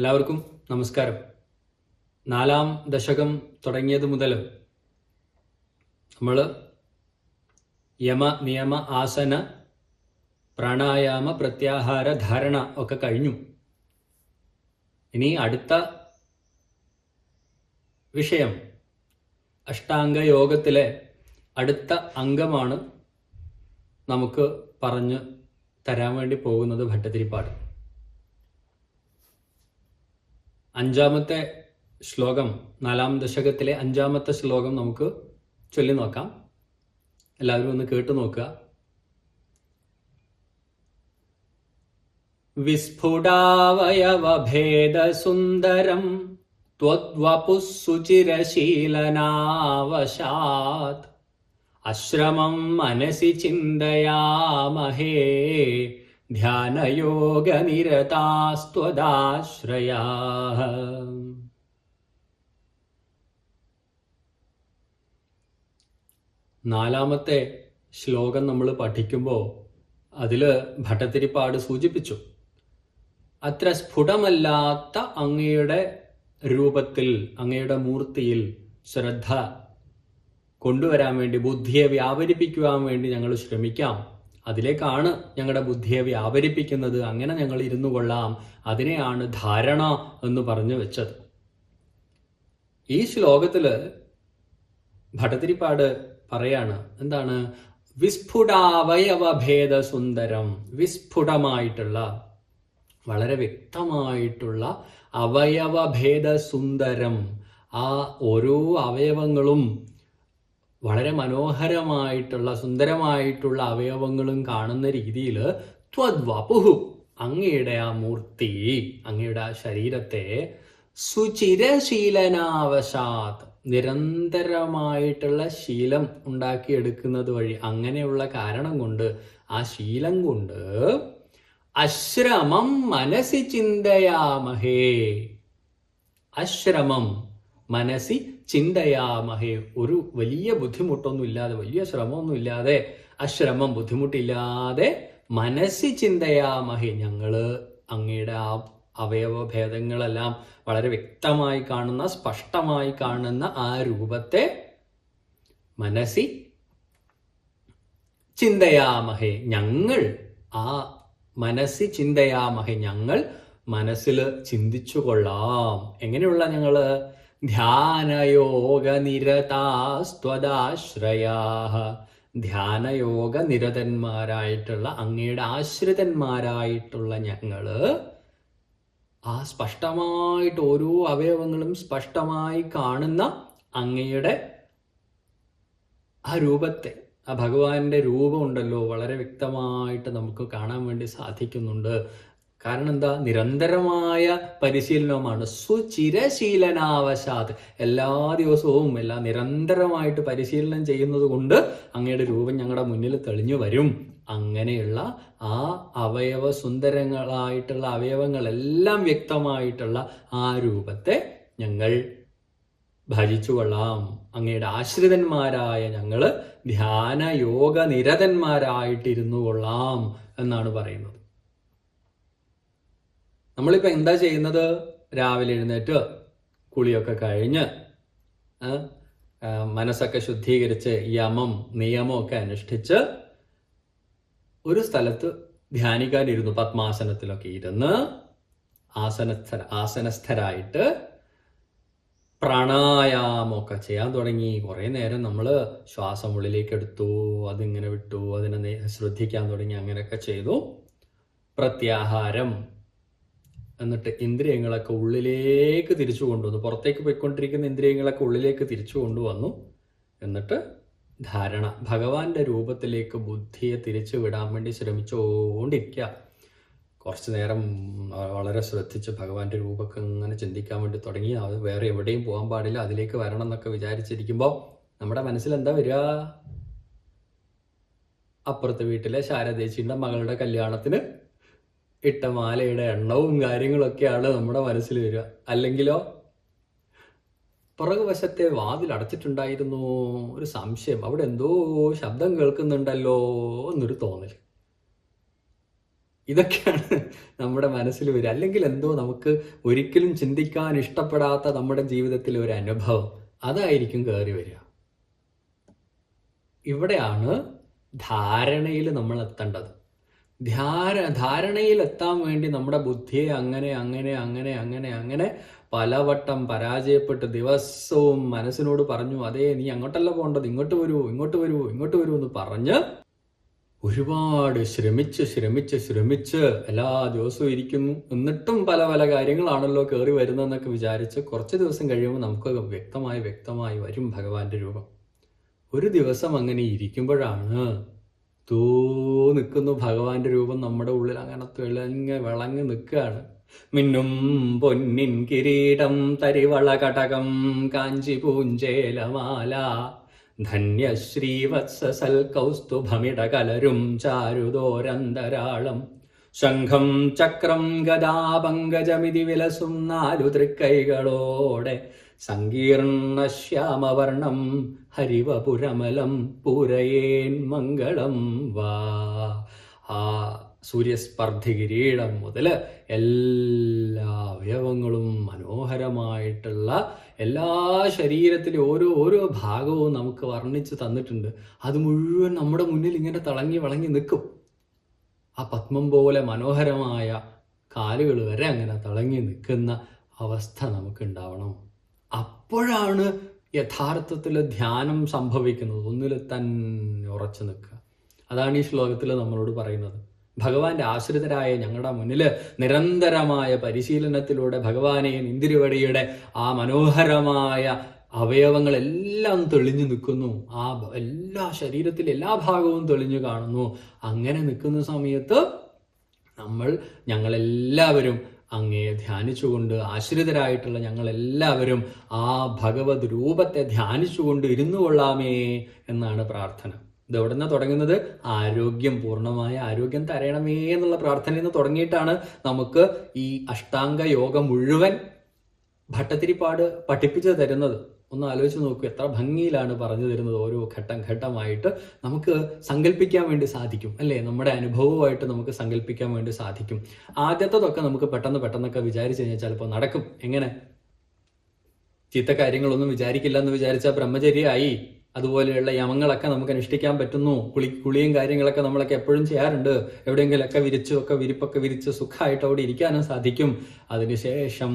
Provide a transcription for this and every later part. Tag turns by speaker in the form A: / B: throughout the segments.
A: എല്ലാവർക്കും നമസ്കാരം. നാലാം ദശകം തുടങ്ങിയത് മുതൽ നമ്മൾ യമ നിയമ ആസന പ്രാണായാമ പ്രത്യാഹാര ധാരണ ഒക്കെ കഴിഞ്ഞു. ഇനി അടുത്ത വിഷയം അഷ്ടാംഗ യോഗത്തിലെ അടുത്ത അംഗമാണ് നമുക്ക് പറഞ്ഞു തരാൻ വേണ്ടി പോകുന്നത് ഭട്ടതിരിപ്പാട്. അഞ്ചാമത്തെ ശ്ലോകം നാലാം ദശകത്തിലെ അഞ്ചാമത്തെ ശ്ലോകം നമുക്ക് ചൊല്ലി നോക്കാം എല്ലാവരും ഒന്ന് കേട്ടു നോക്കുക വിസ്ഫുടാവയവഭേദസുന്ദരം त्वद्वपुःसुचिरशीलनावशात् अश्रमं मनसि चिन्तयामहे ध्यानयोगनिरतास्त्वदाश्रयाः നാലാമത്തെ ശ്ലോകം നമ്മൾ പഠിക്കുമ്പോൾ അതിൽ ഭട്ടത്തിരിപ്പാട് സൂചിപ്പിച്ചു അത്ര സ്ഫുടമല്ലാത്ത അങ്ങയുടെ രൂപത്തിൽ അങ്ങയുടെ മൂർത്തിയിൽ ശ്രദ്ധ കൊണ്ടുവരാൻ വേണ്ടി ബുദ്ധിയെ വ്യാപരിപ്പിക്കുവാൻ വേണ്ടി ഞങ്ങൾ ശ്രമിക്കാം അതിലേക്കാണ് ഞങ്ങളുടെ ബുദ്ധിയെ വ്യാപരിപ്പിക്കുന്നത്. അങ്ങനെ ഞങ്ങൾ ഇരുന്നു കൊള്ളാം. അതിനെയാണ് ധാരണ എന്ന് പറഞ്ഞു വെച്ചത്. ഈ ശ്ലോകത്തിൽ ഭട്ടതിരിപ്പാട് പറയാണ്. എന്താണ്? വിസ്ഫുടാവയവഭേദ സുന്ദരം വിസ്ഫുടമായിട്ടുള്ള വളരെ വ്യക്തമായിട്ടുള്ള അവയവഭേദ സുന്ദരം ആ ഓരോ അവയവങ്ങളും വളരെ മനോഹരമായിട്ടുള്ള സുന്ദരമായിട്ടുള്ള അവയവങ്ങളും കാണുന്ന രീതിയിൽ ത്വദ്വപുഹു അങ്ങയുടെ ആ മൂർത്തി അങ്ങയുടെ ആ ശരീരത്തെ സുചിരശീലനാവശാത് നിരന്തരമായിട്ടുള്ള ശീലം ഉണ്ടാക്കിയെടുക്കുന്നത് വഴി അങ്ങനെയുള്ള കാരണം കൊണ്ട് ആ ശീലം കൊണ്ട് അശ്രമം മനസ്സി ചിന്തയാമഹേ. അശ്രമം മനസ്സി ചിന്തയാമഹേ. ഒരു വലിയ ബുദ്ധിമുട്ടൊന്നും ഇല്ലാതെ വലിയ ശ്രമമൊന്നും ഇല്ലാതെ അശ്രമം ബുദ്ധിമുട്ടില്ലാതെ മനസ്സി ചിന്തയാമഹേ. ഞങ്ങൾ അങ്ങയുടെ ആ അവയവ ഭേദങ്ങളെല്ലാം വളരെ വ്യക്തമായി കാണുന്ന സ്പഷ്ടമായി കാണുന്ന ആ രൂപത്തെ മനസ്സി ചിന്തയാമഹേ. ഞങ്ങൾ ആ മനസ്സി ചിന്തയാമഹേ. ഞങ്ങൾ മനസ്സിൽ ചിന്തിച്ചു കൊള്ളാം എങ്ങനെയുള്ള ഞങ്ങൾ? ധ്യാനയോഗ നിരതാസ്ത്വദാശ്രയാ ധ്യാനയോഗ നിരതന്മാരായിട്ടുള്ള അങ്ങയുടെ ആശ്രിതന്മാരായിട്ടുള്ള ഞങ്ങൾ ആ സ്പഷ്ടമായിട്ട് ഓരോ അവയവങ്ങളും സ്പഷ്ടമായി കാണുന്ന അങ്ങയുടെ ആ രൂപത്തെ ആ ഭഗവാന്റെ രൂപമുണ്ടല്ലോ വളരെ വ്യക്തമായിട്ട് നമുക്ക് കാണാൻ വേണ്ടി സാധിക്കുന്നുണ്ട്. കാരണം എന്താ? നിരന്തരമായ പരിശീലനവുമാണ്. സുചിരശീലനാവശാത്. എല്ലാ ദിവസവും എല്ലാം നിരന്തരമായിട്ട് പരിശീലനം ചെയ്യുന്നത് കൊണ്ട് അങ്ങയുടെ രൂപം ഞങ്ങളുടെ മുന്നിൽ തെളിഞ്ഞു വരും. അങ്ങനെയുള്ള ആ അവയവ സുന്ദരങ്ങളായിട്ടുള്ള അവയവങ്ങളെല്ലാം വ്യക്തമായിട്ടുള്ള ആ രൂപത്തെ ഞങ്ങൾ ഭജിച്ചു കൊള്ളാം അങ്ങയുടെ ആശ്രിതന്മാരായ ഞങ്ങൾ ധ്യാന യോഗ നിരതന്മാരായിട്ടിരുന്നു കൊള്ളാം എന്നാണ് പറയുന്നത്. നമ്മളിപ്പോ എന്താ ചെയ്യുന്നത്? രാവിലെ എഴുന്നേറ്റ് കുളിയൊക്കെ കഴിഞ്ഞ് മനസ്സൊക്കെ ശുദ്ധീകരിച്ച് യമം നിയമം ഒക്കെ അനുഷ്ഠിച്ച് ഒരു സ്ഥലത്ത് ധ്യാനിക്കാനിരുന്നു പത്മാസനത്തിലൊക്കെ ഇരുന്ന് ആസനസ്ഥ ആസനസ്ഥരായിട്ട് പ്രാണായാമമൊക്കെ ചെയ്യാൻ തുടങ്ങി. കുറേ നേരം നമ്മൾ ശ്വാസം ഉള്ളിലേക്ക് എടുത്തു അതിങ്ങനെ വിട്ടു അതിനെ ശ്രദ്ധിക്കാൻ തുടങ്ങി അങ്ങനെയൊക്കെ ചെയ്തു. പ്രത്യാഹാരം എന്നിട്ട് ഇന്ദ്രിയങ്ങളൊക്കെ ഉള്ളിലേക്ക് തിരിച്ചു കൊണ്ടുവന്നു. പുറത്തേക്ക് പോയിക്കൊണ്ടിരിക്കുന്ന ഇന്ദ്രിയങ്ങളൊക്കെ ഉള്ളിലേക്ക് തിരിച്ചു കൊണ്ടുവന്നു. എന്നിട്ട് ധാരണ ഭഗവാന്റെ രൂപത്തിലേക്ക് ബുദ്ധിയെ തിരിച്ചു വിടാൻ വേണ്ടി ശ്രമിച്ചുകൊണ്ടിരിക്കുക. കുറച്ചു നേരം വളരെ ശ്രദ്ധിച്ച് ഭഗവാന്റെ രൂപമൊക്കെ ഇങ്ങനെ ചിന്തിക്കാൻ വേണ്ടി തുടങ്ങി. അത് വേറെ എവിടെയും പോകാൻ പാടില്ല അതിലേക്ക് വരണം എന്നൊക്കെ വിചാരിച്ചിരിക്കുമ്പോൾ നമ്മുടെ മനസ്സിൽ എന്താ വരിക? അപ്പുറത്തെ വീട്ടിലെ ശാരദേച്ചിയുടെ മകളുടെ കല്യാണത്തിന് ഇട്ട മാലയുടെ എണ്ണവും കാര്യങ്ങളൊക്കെയാണ് നമ്മുടെ മനസ്സിൽ വരിക. അല്ലെങ്കിലോ? പുറകുവശത്തെ വാതിൽ അടച്ചിട്ടുണ്ടായിരുന്നു. ഒരു സംശയം. അവിടെ എന്തോ ശബ്ദം കേൾക്കുന്നുണ്ടല്ലോ എന്നൊരു തോന്നൽ. ഇതൊക്കെയാണ് നമ്മുടെ മനസ്സിൽ വരിക. അല്ലെങ്കിൽ എന്തോ നമുക്ക് ഒരിക്കലും ചിന്തിക്കാൻ ഇഷ്ടപ്പെടാത്ത നമ്മുടെ ജീവിതത്തിലെ ഒരു അനുഭവം. അതായിരിക്കും കയറി വരിക. ഇവിടെയാണ് ധാരണയിൽ നമ്മൾ എത്തേണ്ടത്. ധാര ധാരണയിൽ എത്താൻ വേണ്ടി നമ്മുടെ ബുദ്ധിയെ അങ്ങനെ അങ്ങനെ അങ്ങനെ അങ്ങനെ അങ്ങനെ പലവട്ടം പരാജയപ്പെട്ട് ദിവസവും മനസ്സിനോട് പറഞ്ഞു അതേ നീ അങ്ങോട്ടല്ല പോകേണ്ടത്. ഇങ്ങോട്ട് വരൂ ഇങ്ങോട്ട് വരൂ ഇങ്ങോട്ട് വരൂ എന്ന് പറഞ്ഞ് ഒരുപാട് ശ്രമിച്ച് ശ്രമിച്ച് ശ്രമിച്ച് എല്ലാ ദിവസവും ഇരിക്കുന്നു. എന്നിട്ടും പല പല കാര്യങ്ങളാണല്ലോ കയറി വരുന്നതെന്നൊക്കെ വിചാരിച്ച് കുറച്ച് ദിവസം കഴിയുമ്പോൾ നമുക്ക് വ്യക്തമായി വ്യക്തമായി വരും ഭഗവാന്റെ രൂപം. ഒരു ദിവസം അങ്ങനെ ഇരിക്കുമ്പോഴാണ് തൂ നിൽക്കുന്നു ഭഗവാന്റെ രൂപം നമ്മുടെ ഉള്ളിൽ അങ്ങനെ തിളങ്ങി വിളങ്ങി നിൽക്കുകയാണ്. മിന്നും പൊന്നിൻ കിരീടം തരിവള കടകം കാഞ്ചി പൂഞ്ചേലമാല ധന്യശ്രീവത്സസൽ കൗസ്തുഭമിടകലരും ചാരുതോരന്തരാളം ശംഖം ചക്രം ഗദാപങ്കജമിതി വിലസും നാലു തൃക്കൈകളോടെ സങ്കീർണശ്യാമവർണം ഹരിവപുരമലം പൂരയേൻ മംഗളം വാ. ആ സൂര്യസ്പർദ്ധി കിരീടം മുതൽ എല്ലാ അവയവങ്ങളും മനോഹരമായിട്ടുള്ള എല്ലാ ശരീരത്തിലെ ഓരോ ഓരോ ഭാഗവും നമുക്ക് വർണിച്ച് തന്നിട്ടുണ്ട്. അത് മുഴുവൻ നമ്മുടെ മുന്നിൽ ഇങ്ങനെ തിളങ്ങി വളങ്ങി നിൽക്കും. ആ പത്മം പോലെ മനോഹരമായ കാലുകൾ വരെ അങ്ങനെ തിളങ്ങി നിൽക്കുന്ന അവസ്ഥ നമുക്ക് ഉണ്ടാവണം അപ്പോഴാണ് യഥാർത്ഥത്തിൽ ധ്യാനം സംഭവിക്കുന്നത്. ഒന്നിൽ തന്നെ ഉറച്ചു നിൽക്കുക. അതാണ് ഈ ശ്ലോകത്തിൽ നമ്മളോട് പറയുന്നത്. ഭഗവാന്റെ ആശ്രിതരായ ഞങ്ങളുടെ മുന്നിൽ നിരന്തരമായ പരിശീലനത്തിലൂടെ ഭഗവാനെ ഇന്ദിരിവടിയുടെ ആ മനോഹരമായ അവയവങ്ങളെല്ലാം തെളിഞ്ഞു നിൽക്കുന്നു. ആ എല്ലാ ശരീരത്തിലെ എല്ലാ ഭാഗവും തെളിഞ്ഞു കാണുന്നു. അങ്ങനെ നിൽക്കുന്ന സമയത്ത് നമ്മൾ ഞങ്ങളെല്ലാവരും അങ്ങേ ധ്യാനിച്ചുകൊണ്ട് ആശ്രിതരായിട്ടുള്ള ഞങ്ങളെല്ലാവരും ആ ഭഗവത് രൂപത്തെ ധ്യാനിച്ചുകൊണ്ട് ഇരുന്നു കൊള്ളാമേ എന്നാണ് പ്രാർത്ഥന. ഇത് എവിടെ നിന്നാണ് തുടങ്ങുന്നത്? ആരോഗ്യം പൂർണമായ ആരോഗ്യം തരണമേ എന്നുള്ള പ്രാർത്ഥനയിൽ നിന്ന് തുടങ്ങിയിട്ടാണ് നമുക്ക് ഈ അഷ്ടാംഗ യോഗം മുഴുവൻ ഭട്ടത്തിരിപ്പാട് പഠിപ്പിച്ചു തരുന്നത്. ഒന്ന് ആലോചിച്ച് നോക്കൂ എത്ര ഭംഗിയിലാണ് പറഞ്ഞു തരുന്നത് ഓരോ ഘട്ടം ഘട്ടമായിട്ട് നമുക്ക് സങ്കല്പിക്കാൻ വേണ്ടി സാധിക്കും അല്ലേ? നമ്മുടെ അനുഭവമായിട്ട് നമുക്ക് സങ്കല്പിക്കാൻ വേണ്ടി സാധിക്കും. ആദ്യത്തതൊക്കെ നമുക്ക് പെട്ടെന്ന് പെട്ടെന്നൊക്കെ വിചാരിച്ചു കഴിഞ്ഞാൽ ചിലപ്പോൾ നടക്കും. എങ്ങനെ? ചീത്ത കാര്യങ്ങളൊന്നും വിചാരിക്കില്ല എന്ന് വിചാരിച്ചാൽ ബ്രഹ്മചര്യമായി അതുപോലെയുള്ള യമങ്ങളൊക്കെ നമുക്ക് അനുഷ്ഠിക്കാൻ പറ്റുന്നു. കുളി കുളിയും കാര്യങ്ങളൊക്കെ നമ്മളൊക്കെ എപ്പോഴും ചെയ്യാറുണ്ട്. എവിടെയെങ്കിലൊക്കെ വിരിച്ചു ഒക്കെ വിരിപ്പൊക്കെ വിരിച്ച് സുഖമായിട്ട് അവിടെ ഇരിക്കാനും സാധിക്കും. അതിനുശേഷം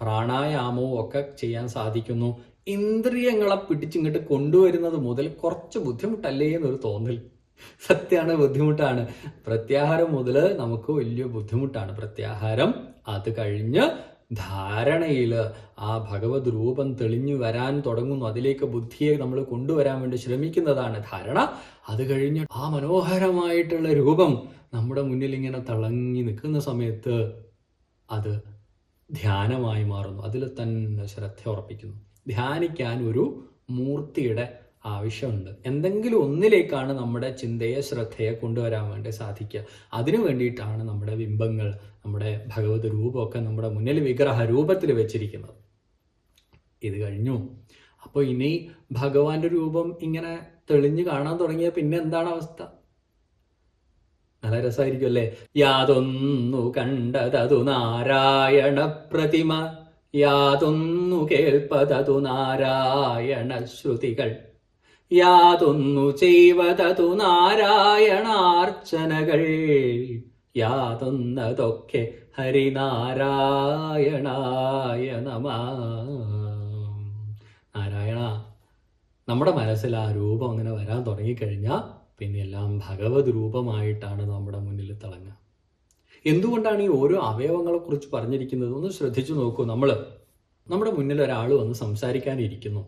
A: പ്രാണായാമവും ഒക്കെ ചെയ്യാൻ സാധിക്കുന്നു. ഇന്ദ്രിയങ്ങളെ പിടിച്ചിങ്ങോട്ട് കൊണ്ടുവരുന്നത് മുതൽ കുറച്ച് ബുദ്ധിമുട്ടല്ലേ എന്നൊരു തോന്നൽ. സത്യമാണ് ബുദ്ധിമുട്ടാണ്. പ്രത്യാഹാരം മുതൽ നമുക്ക് വലിയ ബുദ്ധിമുട്ടാണ്. പ്രത്യാഹാരം അത് കഴിഞ്ഞ് ധാരണയിൽ ആ ഭഗവത് രൂപം തെളിഞ്ഞു വരാൻ തുടങ്ങുന്നു. അതിലേക്ക് ബുദ്ധിയെ നമ്മൾ കൊണ്ടുവരാൻ വേണ്ടി ശ്രമിക്കുന്നതാണ് ധാരണ. അത് കഴിഞ്ഞ് ആ മനോഹരമായിട്ടുള്ള രൂപം നമ്മുടെ മുന്നിൽ ഇങ്ങനെ തിളങ്ങി നിൽക്കുന്ന സമയത്ത് അത് ധ്യാനമായി മാറുന്നു. അതിൽ തന്നെ ശ്രദ്ധ ഉറപ്പിക്കുന്നു. ധ്യാനിക്കാൻ ഒരു മൂർത്തിയുടെ ആവശ്യമുണ്ട്. എന്തെങ്കിലും ഒന്നിലേക്കാണ് നമ്മുടെ ചിന്തയെ ശ്രദ്ധയെ കൊണ്ടുവരാൻ വേണ്ടി സാധിക്കുക. അതിനു വേണ്ടിയിട്ടാണ് നമ്മുടെ ബിംബങ്ങൾ നമ്മുടെ ഭഗവത് രൂപമൊക്കെ നമ്മുടെ മുന്നിൽ വിഗ്രഹ രൂപത്തിൽ വെച്ചിരിക്കുന്നത്. ഇത് കഴിഞ്ഞു. അപ്പോൾ ഇനി ഭഗവാന്റെ രൂപം ഇങ്ങനെ തെളിഞ്ഞു കാണാൻ തുടങ്ങിയ പിന്നെ എന്താണ് അവസ്ഥ? നല്ല രസമായിരിക്കും അല്ലേ യാതൊന്നു കണ്ടതതു നാരായണ പ്രതിമ യാതൊന്നു കേൾപ്പതതു നാരായണ ശ്രുതികൾ. യാതൊന്നു ചെയ്വതതു നാരായണാർച്ചനകൾ യാതൊന്നതൊക്കെ ഹരിനാരായണായ നമ. നാരായണ നമ്മുടെ മനസ്സിൽ ആ രൂപം അങ്ങനെ വരാൻ തുടങ്ങിക്കഴിഞ്ഞാൽ പിന്നെ എല്ലാം ഭഗവത് രൂപമായിട്ടാണ് നമ്മുടെ മുന്നിൽ തിളങ്ങുക. എന്തുകൊണ്ടാണ് ഈ ഓരോ അവയവങ്ങളെക്കുറിച്ച് പറഞ്ഞിരിക്കുന്നത്? ഒന്ന് ശ്രദ്ധിച്ചു നോക്കൂ. നമ്മൾ നമ്മുടെ മുന്നിൽ ഒരാൾ വന്ന് സംസാരിക്കാനിരിക്കുന്നു.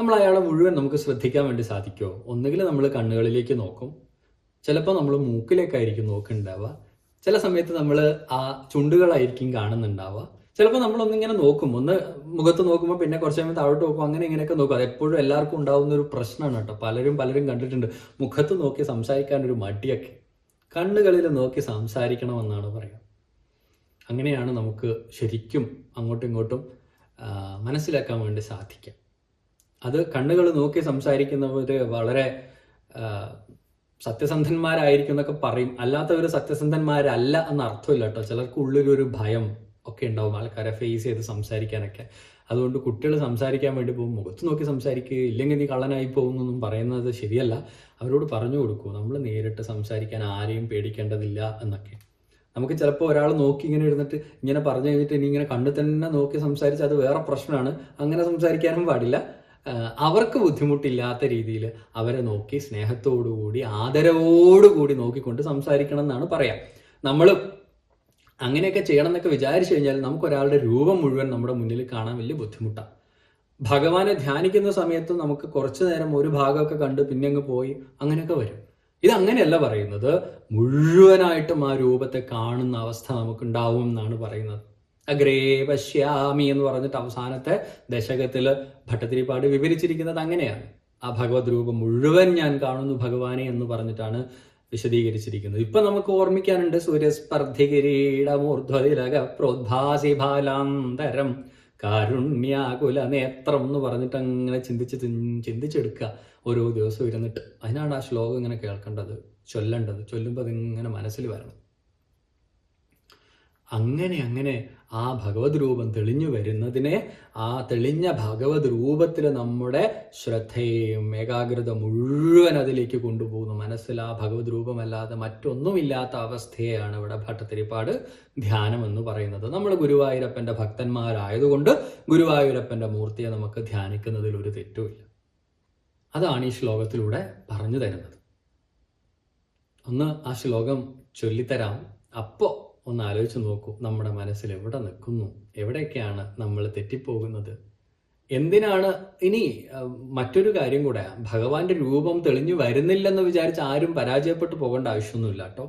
A: നമ്മൾ അയാളെ മുഴുവൻ നമുക്ക് ശ്രദ്ധിക്കാൻ വേണ്ടി സാധിക്കുമോ ഒന്നുകിൽ നമ്മൾ കണ്ണുകളിലേക്ക് നോക്കും. ചിലപ്പോൾ നമ്മൾ മൂക്കിലേക്കായിരിക്കും നോക്കുന്നുണ്ടാവുക. ചില സമയത്ത് നമ്മൾ ആ ചുണ്ടുകളായിരിക്കും കാണുന്നുണ്ടാവുക. ചിലപ്പോൾ നമ്മളൊന്നിങ്ങനെ നോക്കും. ഒന്ന് മുഖത്ത് നോക്കുമ്പോൾ പിന്നെ കുറച്ച് സമയം താഴോട്ട് നോക്കും. അങ്ങനെ ഇങ്ങനെയൊക്കെ നോക്കും. അത് എപ്പോഴും എല്ലാവർക്കും ഉണ്ടാവുന്ന ഒരു പ്രശ്നമാണ് കേട്ടോ. പലരും പലരും കണ്ടിട്ടുണ്ട്. മുഖത്ത് നോക്കി സംസാരിക്കാൻ ഒരു മടിയൊക്കെ. കണ്ണുകളിൽ നോക്കി സംസാരിക്കണമെന്നാണ് പറയുക. അങ്ങനെയാണ് നമുക്ക് ശരിക്കും അങ്ങോട്ടും ഇങ്ങോട്ടും മനസ്സിലാക്കാൻ വേണ്ടി സാധിക്കുക. അത് കണ്ണുകൾ നോക്കി സംസാരിക്കുന്നവർ വളരെ സത്യസന്ധന്മാരായിരിക്കും എന്നൊക്കെ പറയും. അല്ലാത്തവർ സത്യസന്ധന്മാരല്ല എന്ന അർത്ഥമില്ല കേട്ടോ. ചിലർക്ക് ഉള്ളിലൊരു ഭയം ഒക്കെ ഉണ്ടാവും ആൾക്കാരെ ഫേസ് ചെയ്ത് സംസാരിക്കാനൊക്കെ. അതുകൊണ്ട് കുട്ടികൾ സംസാരിക്കാൻ വേണ്ടി പോകും. മുഖത്ത് നോക്കി സംസാരിക്കുക ഇല്ലെങ്കിൽ നീ കള്ളനായി പോകുന്നൊന്നും പറയുന്നത് ശരിയല്ല. അവരോട് പറഞ്ഞു കൊടുക്കൂ. നമ്മൾ നേരിട്ട് സംസാരിക്കാൻ ആരെയും പേടിക്കേണ്ടതില്ല എന്നൊക്കെ. നമുക്ക് ചിലപ്പോൾ ഒരാൾ നോക്കി ഇങ്ങനെ ഇരുന്നിട്ട് ഇങ്ങനെ പറഞ്ഞു കഴിഞ്ഞിട്ട് ഇനി ഇങ്ങനെ കണ്ണു തന്നെ നോക്കി സംസാരിച്ച് അത് വേറെ പ്രശ്നമാണ്. അങ്ങനെ സംസാരിക്കാനും പാടില്ല. അവർക്ക് ബുദ്ധിമുട്ടില്ലാത്ത രീതിയിൽ അവരെ നോക്കി സ്നേഹത്തോടുകൂടി ആദരവോടുകൂടി നോക്കിക്കൊണ്ട് സംസാരിക്കണം എന്നാണ് പറയാം. നമ്മൾ അങ്ങനെയൊക്കെ ചെയ്യണം എന്നൊക്കെ വിചാരിച്ചു കഴിഞ്ഞാൽ നമുക്ക് ഒരാളുടെ രൂപം മുഴുവൻ നമ്മുടെ മുന്നിൽ കാണാൻ വലിയ ബുദ്ധിമുട്ടാണ് ഭഗവാനെ ധ്യാനിക്കുന്ന സമയത്ത് നമുക്ക് കുറച്ചു നേരം ഒരു ഭാഗമൊക്കെ കണ്ട് പിന്നെ അങ്ങ് പോയി അങ്ങനെയൊക്കെ വരും. ഇത് അങ്ങനെയല്ല പറയുന്നത്. മുഴുവനായിട്ടും ആ രൂപത്തെ കാണുന്ന അവസ്ഥ നമുക്ക് ഉണ്ടാവും എന്നാണ് പറയുന്നത്. അഗ്രേ പശ്യാമി എന്ന് പറഞ്ഞിട്ട് അവസാനത്തെ ദശകത്തിൽ ഭട്ടതിരിപ്പാട് വിവരിച്ചിരിക്കുന്നത് അങ്ങനെയാണ്. ആ ഭഗവത് രൂപം മുഴുവൻ ഞാൻ കാണുന്നു ഭഗവാനെ എന്ന് പറഞ്ഞിട്ടാണ് വിശദീകരിച്ചിരിക്കുന്നത് ഇപ്പൊ നമുക്ക് ഓർമ്മിക്കാനുണ്ട് സൂര്യസ്പർദ്ധി കിരീടമൂർധ്വതിലക പ്രോദ്ഭാസി ബാലാന്തരം കാരുണ്യാകുല നേത്രം എന്ന് പറഞ്ഞിട്ട് അങ്ങനെ ചിന്തിച്ച് ചിന്തിച്ചെടുക്കുക. ഓരോ ദിവസവും ഇരുന്നിട്ട്. അതിനാണ് ആ ശ്ലോകം ഇങ്ങനെ കേൾക്കേണ്ടത് ചൊല്ലേണ്ടത്. ചൊല്ലുമ്പോൾ അതിങ്ങനെ മനസ്സിൽ വരണം. അങ്ങനെ അങ്ങനെ ആ ഭഗവത് രൂപം തെളിഞ്ഞു വരുന്നതിനെ ആ തെളിഞ്ഞ ഭഗവത് രൂപത്തിൽ നമ്മുടെ ശ്രദ്ധയും ഏകാഗ്രത മുഴുവൻ അതിലേക്ക് കൊണ്ടുപോകുന്നു. മനസ്സിൽ ആ ഭഗവത് രൂപമല്ലാതെ മറ്റൊന്നുമില്ലാത്ത അവസ്ഥയാണ് ഇവിടെ ഭട്ടത്തിരിപ്പാട് ധ്യാനം എന്ന് പറയുന്നത്. നമ്മൾ ഗുരുവായൂരപ്പന്റെ ഭക്തന്മാരായതുകൊണ്ട് ഗുരുവായൂരപ്പന്റെ മൂർത്തിയെ നമുക്ക് ധ്യാനിക്കുന്നതിൽ ഒരു തെറ്റുമില്ല. അതാണ് ഈ ശ്ലോകത്തിലൂടെ പറഞ്ഞു തരുന്നത്. ഒന്ന് ആ ശ്ലോകം ചൊല്ലിത്തരാം. അപ്പോ ഒന്ന് ആലോചിച്ച് നോക്കൂ നമ്മുടെ മനസ്സിൽ എവിടെ നിൽക്കുന്നു? എവിടെയൊക്കെയാണ് നമ്മൾ തെറ്റിപ്പോകുന്നത്? എന്തിനാണ് ഇനി മറ്റൊരു കാര്യം കൂടെ ഭഗവാന്റെ രൂപം തെളിഞ്ഞു വരുന്നില്ലെന്ന് വിചാരിച്ച് ആരും പരാജയപ്പെട്ടു പോകേണ്ട ആവശ്യമൊന്നുമില്ല കേട്ടോ.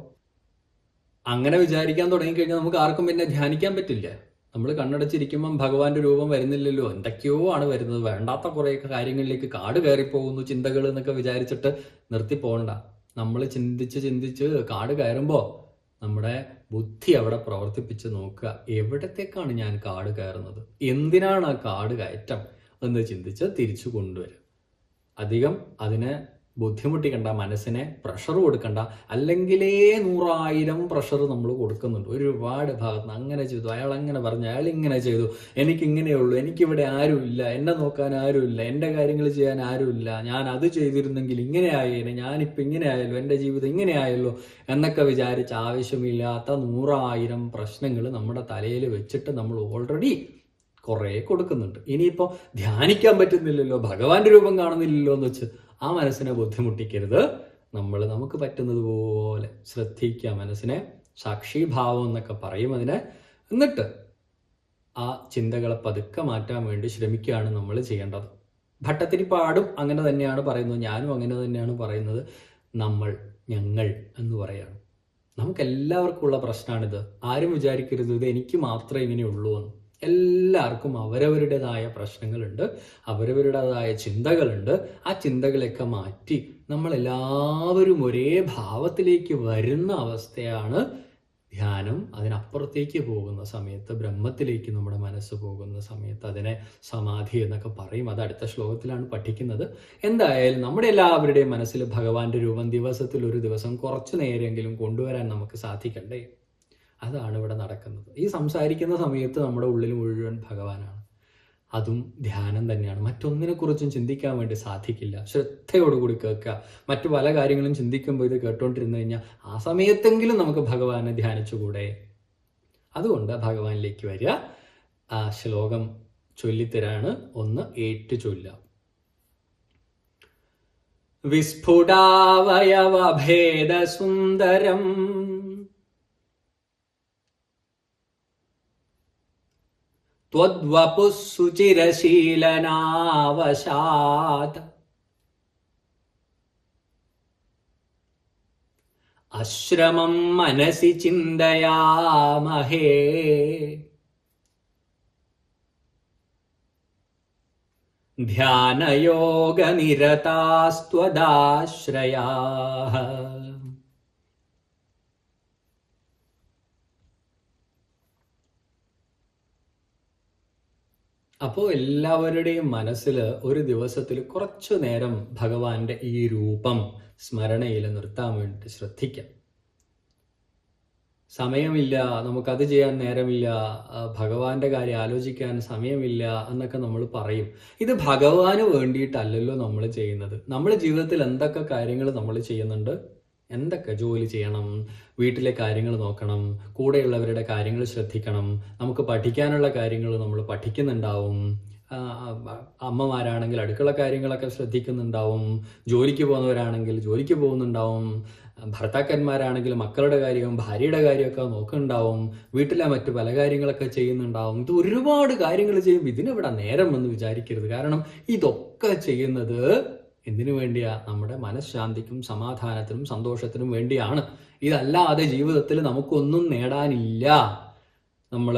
A: അങ്ങനെ വിചാരിക്കാൻ തുടങ്ങിക്കഴിഞ്ഞാൽ നമുക്ക് ആർക്കും പിന്നെ ധ്യാനിക്കാൻ പറ്റില്ല. നമ്മൾ കണ്ണടച്ചിരിക്കുമ്പം ഭഗവാന്റെ രൂപം വരുന്നില്ലല്ലോ എന്തൊക്കെയോ ആണ് വരുന്നത്. വേണ്ടാത്ത കുറേ കാര്യങ്ങളിലേക്ക് കാട് കയറിപ്പോകുന്നു ചിന്തകൾ എന്നൊക്കെ വിചാരിച്ചിട്ട് നിർത്തി പോകണ്ട നമ്മൾ ചിന്തിച്ച് ചിന്തിച്ച് കാട് കയറുമ്പോൾ നമ്മുടെ ബുദ്ധി അവിടെ പ്രവർത്തിപ്പിച്ച് നോക്കുക എവിടത്തേക്കാണ് ഞാൻ കാട് കയറുന്നത്? എന്തിനാണ് ആ കാട് കയറ്റം? എന്ന് ചിന്തിച്ച് തിരിച്ചു കൊണ്ടുവരിക. അധികം അതിനെ ബുദ്ധിമുട്ടിക്കണ്ട മനസ്സിനെ പ്രഷർ കൊടുക്കണ്ട അല്ലെങ്കിലേ നൂറായിരം പ്രഷർ നമ്മൾ കൊടുക്കുന്നുണ്ട്. ഒരുപാട് ഭാഗത്ത് അങ്ങനെ ചെയ്തു അയാൾ അങ്ങനെ പറഞ്ഞു അയാൾ ഇങ്ങനെ ചെയ്തു എനിക്ക് ഇങ്ങനെയുള്ളൂ എനിക്കിവിടെ ആരുമില്ല എന്നെ നോക്കാൻ ആരുമില്ല എന്റെ കാര്യങ്ങൾ ചെയ്യാൻ ആരുമില്ല ഞാൻ അത് ചെയ്തിരുന്നെങ്കിൽ ഇങ്ങനെ ആയേനെ ഞാനിപ്പോൾ ഇങ്ങനെ ആയല്ലോ എന്റെ ജീവിതം ഇങ്ങനെ ആയല്ലോ എന്നൊക്കെ വിചാരിച്ച് ആവശ്യമില്ലാത്ത നൂറായിരം പ്രശ്നങ്ങൾ നമ്മുടെ തലയിൽ വെച്ചിട്ട് നമ്മൾ ഓൾറെഡി കുറേ കൊടുക്കുന്നുണ്ട്. ഇനിയിപ്പോൾ ധ്യാനിക്കാൻ പറ്റുന്നില്ലല്ലോ ഭഗവാന്റെ രൂപം കാണുന്നില്ലല്ലോ എന്ന് വെച്ച് ആ മനസ്സിനെ ബുദ്ധിമുട്ടിക്കരുത്. നമ്മൾ നമുക്ക് പറ്റുന്നത് പോലെ ശ്രദ്ധിക്കുക മനസ്സിനെ സാക്ഷിഭാവം എന്നൊക്കെ പറയും അതിനെ. എന്നിട്ട് ആ ചിന്തകളെ പതുക്കെ മാറ്റാൻ വേണ്ടി ശ്രമിക്കുകയാണ് നമ്മൾ ചെയ്യേണ്ടത്. ഭട്ടത്തിരിപ്പാടും അങ്ങനെ തന്നെയാണ് പറയുന്നത്. ഞാനും അങ്ങനെ തന്നെയാണ് പറയുന്നത്. നമ്മൾ ഞങ്ങൾ എന്ന് പറയാണ്. നമുക്ക് എല്ലാവർക്കും ഉള്ള പ്രശ്നമാണിത്. ആരും വിചാരിക്കരുത് ഇത് എനിക്ക് മാത്രമേ ഇങ്ങനെയുള്ളൂ എന്ന്. എല്ലാവർക്കും അവരവരുടേതായ പ്രശ്നങ്ങളുണ്ട് അവരവരുടേതായ ചിന്തകളുണ്ട്. ആ ചിന്തകളൊക്കെ മാറ്റി നമ്മളെല്ലാവരും ഒരേ ഭാവത്തിലേക്ക് വരുന്ന അവസ്ഥയാണ് ധ്യാനം. അതിനപ്പുറത്തേക്ക് പോകുന്ന സമയത്ത് ബ്രഹ്മത്തിലേക്ക് നമ്മുടെ മനസ്സ് പോകുന്ന സമയത്ത് അതിനെ സമാധി എന്നൊക്കെ പറയും. അത് അടുത്ത ശ്ലോകത്തിലാണ് പഠിക്കുന്നത്. എന്തായാലും നമ്മുടെ എല്ലാവരുടെയും മനസ്സിൽ ഭഗവാന്റെ രൂപം ദിവസത്തിൽ ഒരു ദിവസം കുറച്ചു നേരമെങ്കിലും കൊണ്ടുവരാൻ നമുക്ക് സാധിക്കണ്ടേ? അതാണ് ഇവിടെ നടക്കുന്നത്. ഈ സംസാരിക്കുന്ന സമയത്ത് നമ്മുടെ ഉള്ളിൽ മുഴുവൻ ഭഗവാനാണ്. അതും ധ്യാനം തന്നെയാണ്. മറ്റൊന്നിനെ കുറിച്ചും ചിന്തിക്കാൻ വേണ്ടി സാധിക്കില്ല. ശ്രദ്ധയോടുകൂടി കേൾക്കുക. മറ്റു പല കാര്യങ്ങളും ചിന്തിക്കുമ്പോൾ ഇത് കേട്ടോണ്ടിരുന്നു കഴിഞ്ഞാൽ ആ സമയത്തെങ്കിലും നമുക്ക് ഭഗവാനെ ധ്യാനിച്ചുകൂടെ? അതുകൊണ്ട് ഭഗവാനിലേക്ക് വരിക. ആ ശ്ലോകം ചൊല്ലിത്തരാണ്. ഒന്ന് ഏറ്റു ചൊല്ല വിസ്ഫുടാവയവഭേദസുന്ദരം त्वद्वपुः सुचिरशीलनावशात् अश्रमं मनसि चिन्तयामहे। ध्यानयोगनिरतास्त्वदाश्रयाः। അപ്പോൾ എല്ലാവരുടെയും മനസ്സിൽ ഒരു ദിവസത്തിൽ കുറച്ചു നേരം ഭഗവാന്റെ ഈ രൂപം സ്മരണയിൽ നിർത്താൻ വേണ്ടി ശ്രദ്ധിക്കാം. സമയമില്ല നമുക്കത് ചെയ്യാൻ നേരമില്ല ഭഗവാന്റെ കാര്യം ആലോചിക്കാൻ സമയമില്ല എന്നൊക്കെ നമ്മൾ പറയും. ഇത് ഭഗവാന് വേണ്ടിയിട്ടല്ലല്ലോ നമ്മൾ ചെയ്യുന്നത്. നമ്മുടെ ജീവിതത്തിൽ എന്തൊക്കെ കാര്യങ്ങൾ നമ്മൾ ചെയ്യുന്നുണ്ട്? എന്തൊക്കെ ജോലി ചെയ്യണം? വീട്ടിലെ കാര്യങ്ങൾ നോക്കണം. കൂടെയുള്ളവരുടെ കാര്യങ്ങൾ ശ്രദ്ധിക്കണം. നമുക്ക് പഠിക്കാനുള്ള കാര്യങ്ങൾ നമ്മൾ പഠിക്കുന്നുണ്ടാവും. അമ്മമാരാണെങ്കിൽ അടുക്കള കാര്യങ്ങളൊക്കെ ശ്രദ്ധിക്കുന്നുണ്ടാവും. ജോലിക്ക് പോകുന്നവരാണെങ്കിൽ ജോലിക്ക് പോകുന്നുണ്ടാവും. ഭർത്താക്കന്മാരാണെങ്കിൽ മക്കളുടെ കാര്യവും ഭാര്യയുടെ കാര്യമൊക്കെ നോക്കുന്നുണ്ടാവും. വീട്ടിലെ മറ്റു പല കാര്യങ്ങളൊക്കെ ചെയ്യുന്നുണ്ടാവും. ഇത് ഒരുപാട് കാര്യങ്ങൾ ചെയ്യുമ്പോൾ ഇതിനെവിടെ നേരം എന്ന് വിചാരിക്കരുത്. കാരണം ഇതൊക്കെ ചെയ്യുന്നത് എന്തിനു വേണ്ടിയാ നമ്മുടെ മനഃശാന്തിക്കും സമാധാനത്തിനും സന്തോഷത്തിനും വേണ്ടിയാണ്. ഇതല്ലാതെ ജീവിതത്തിൽ നമുക്കൊന്നും നേടാനില്ല. നമ്മൾ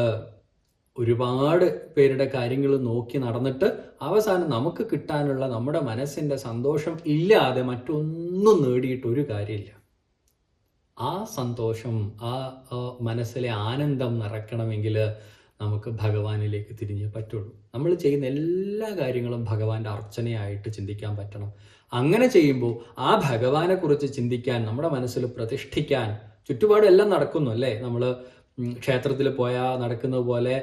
A: ഒരുപാട് പേരുടെ കാര്യങ്ങൾ നോക്കി നടന്നിട്ട് അവസാനം നമുക്ക് കിട്ടാനുള്ള നമ്മുടെ മനസ്സിന്റെ സന്തോഷം ഇല്ലാതെ മറ്റൊന്നും നേടിയിട്ട് ഒരു കാര്യമില്ല. ആ സന്തോഷം ആ മനസ്സിലെ ആനന്ദം നിറയ്ക്കണമെങ്കിൽ നമുക്ക് ഭഗവാനിലേക്ക് തിരിഞ്ഞേ പറ്റുള്ളൂ. നമ്മൾ ചെയ്യുന്ന എല്ലാ കാര്യങ്ങളും ഭഗവാന്റെ അർച്ചനയായിട്ട് ചിന്തിക്കാൻ പറ്റണം. അങ്ങനെ ചെയ്യുമ്പോൾ ആ ഭഗവാനെ കുറിച്ച് ചിന്തിക്കാൻ നമ്മുടെ മനസ്സിൽ പ്രതിഷ്ഠിക്കാൻ ചുറ്റുപാടെല്ലാം നടക്കുന്നു അല്ലേ? നമ്മൾ ക്ഷേത്രത്തിൽ പോയാൽ നടക്കുന്നത് പോലെ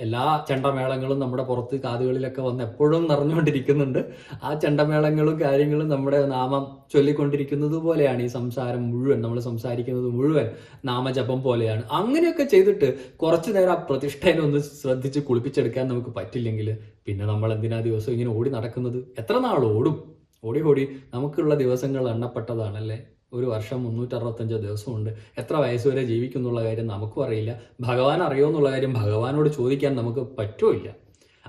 A: എല്ലാ ചെണ്ടമേളങ്ങളും നമ്മുടെ പുറത്ത് കാതുകളിലൊക്കെ വന്ന് എപ്പോഴും നിറഞ്ഞുകൊണ്ടിരിക്കുന്നുണ്ട്. ആ ചെണ്ടമേളങ്ങളും കാര്യങ്ങളും നമ്മുടെ നാമം ചൊല്ലിക്കൊണ്ടിരിക്കുന്നത് പോലെയാണ് ഈ സംസാരം മുഴുവൻ നമ്മൾ സംസാരിക്കുന്നത് മുഴുവൻ നാമജപം പോലെയാണ്. അങ്ങനെയൊക്കെ ചെയ്തിട്ട് കുറച്ചു നേരം ആ പ്രതിഷ്ഠേനെ ഒന്ന് ശ്രദ്ധിച്ച് കുളിപ്പിച്ചെടുക്കാൻ നമുക്ക് പറ്റില്ലെങ്കിൽ പിന്നെ നമ്മൾ എന്തിനാ ദിവസം ഇങ്ങനെ ഓടി നടക്കുന്നത്? എത്ര നാൾ ഓടും? ഓടി ഓടി നമുക്കുള്ള ദിവസങ്ങൾ എണ്ണപ്പെട്ടതാണല്ലേ? ഒരു വർഷം മുന്നൂറ്ററുപത്തഞ്ച് ദിവസമുണ്ട്. എത്ര വയസ്സ് വരെ ജീവിക്കും എന്നുള്ള കാര്യം നമുക്കും അറിയില്ല. ഭഗവാൻ അറിയോ എന്നുള്ള കാര്യം ഭഗവാനോട് ചോദിക്കാൻ നമുക്ക് പറ്റുമില്ല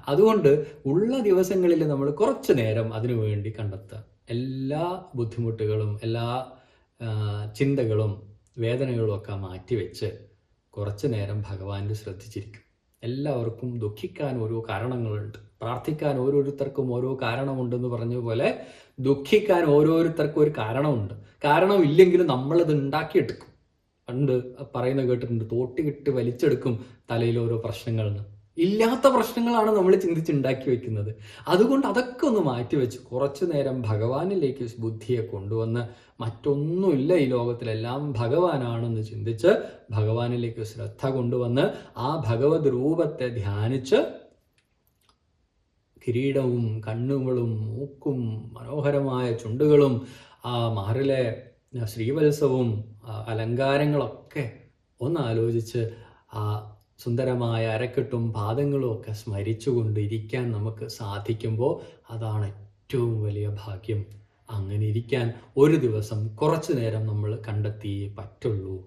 A: അതുകൊണ്ട് ഉള്ള ദിവസങ്ങളിൽ നമ്മൾ കുറച്ച് നേരം അതിനു വേണ്ടി കണ്ടെത്തുക. എല്ലാ ബുദ്ധിമുട്ടുകളും എല്ലാ ചിന്തകളും വേദനകളും ഒക്കെ മാറ്റിവെച്ച് കുറച്ച് നേരം ഭഗവാനിൽ ശ്രദ്ധിച്ചിരിക്കും. എല്ലാവർക്കും ദുഃഖിക്കാൻ ഓരോ കാരണങ്ങളുണ്ട്. പ്രാർത്ഥിക്കാൻ ഓരോരുത്തർക്കും ഓരോ കാരണമുണ്ടെന്ന് പറഞ്ഞ പോലെ ദുഃഖിക്കാൻ ഓരോരുത്തർക്കും ഒരു കാരണമുണ്ട്. കാരണമില്ലെങ്കിലും നമ്മളത് ഉണ്ടാക്കിയെടുക്കും. പണ്ട് പറയുന്ന കേട്ടിട്ടുണ്ട് തോട്ടിക്കിട്ട് വലിച്ചെടുക്കും തലയിൽ ഓരോ പ്രശ്നങ്ങളെന്ന് ഇല്ലാത്ത പ്രശ്നങ്ങളാണ് നമ്മൾ ചിന്തിച്ചുണ്ടാക്കി വെക്കുന്നത്. അതുകൊണ്ട് അതൊക്കെ ഒന്ന് മാറ്റിവെച്ച് കുറച്ചു നേരം ഭഗവാനിലേക്ക് ബുദ്ധിയെ കൊണ്ടുവന്ന് മറ്റൊന്നുമില്ല ഈ ലോകത്തിലെല്ലാം ഭഗവാനാണെന്ന് ചിന്തിച്ച് ഭഗവാനിലേക്ക് ശ്രദ്ധ കൊണ്ടുവന്ന് ആ ഭഗവത് രൂപത്തെ ധ്യാനിച്ച് കിരീടവും കണ്ണുകളും മൂക്കും മനോഹരമായ ചുണ്ടുകളും ആ മാറിലെ ശ്രീവത്സവും അലങ്കാരങ്ങളൊക്കെ ഒന്ന് ആലോചിച്ച് ആ സുന്ദരമായ അരക്കെട്ടും പാദങ്ങളും ഒക്കെ സ്മരിച്ചുകൊണ്ട് ഇരിക്കാൻ നമുക്ക് സാധിക്കുമ്പോൾ അതാണ് ഏറ്റവും വലിയ ഭാഗ്യം. അങ്ങനെ ഇരിക്കാൻ ഒരു ദിവസം കുറച്ചു നേരം നമ്മൾ കണ്ടെത്തിയേ പറ്റുള്ളൂ.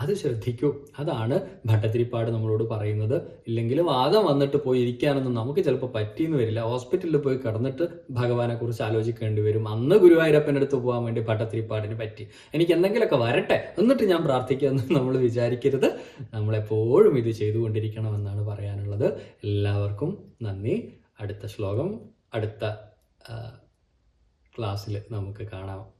A: അത് ശ്രദ്ധിക്കൂ. അതാണ് ഭട്ടത്തിരിപ്പാട് നമ്മളോട് പറയുന്നത്. ഇല്ലെങ്കിൽ വാദം വന്നിട്ട് പോയി ഇരിക്കാനൊന്നും നമുക്ക് ചിലപ്പോൾ പറ്റിയെന്ന് വരില്ല. ഹോസ്പിറ്റലിൽ പോയി കിടന്നിട്ട് ഭഗവാനെ കുറിച്ച് ആലോചിക്കേണ്ടി വരും. അന്ന് ഗുരുവായൂരപ്പന്റെ അടുത്ത് പോകാൻ വേണ്ടി ഭട്ടത്തിരിപ്പാടിന് പറ്റി. എനിക്ക് എന്തെങ്കിലുമൊക്കെ വരട്ടെ. എന്നിട്ട് ഞാൻ പ്രാർത്ഥിക്കുമെന്ന് നമ്മൾ വിചാരിക്കരുത്. നമ്മളെപ്പോഴും ഇത് ചെയ്തുകൊണ്ടിരിക്കണമെന്നാണ് പറയാനുള്ളത്. എല്ലാവർക്കും നന്ദി. അടുത്ത ശ്ലോകം അടുത്ത ക്ലാസ്സിൽ നമുക്ക് കാണാം.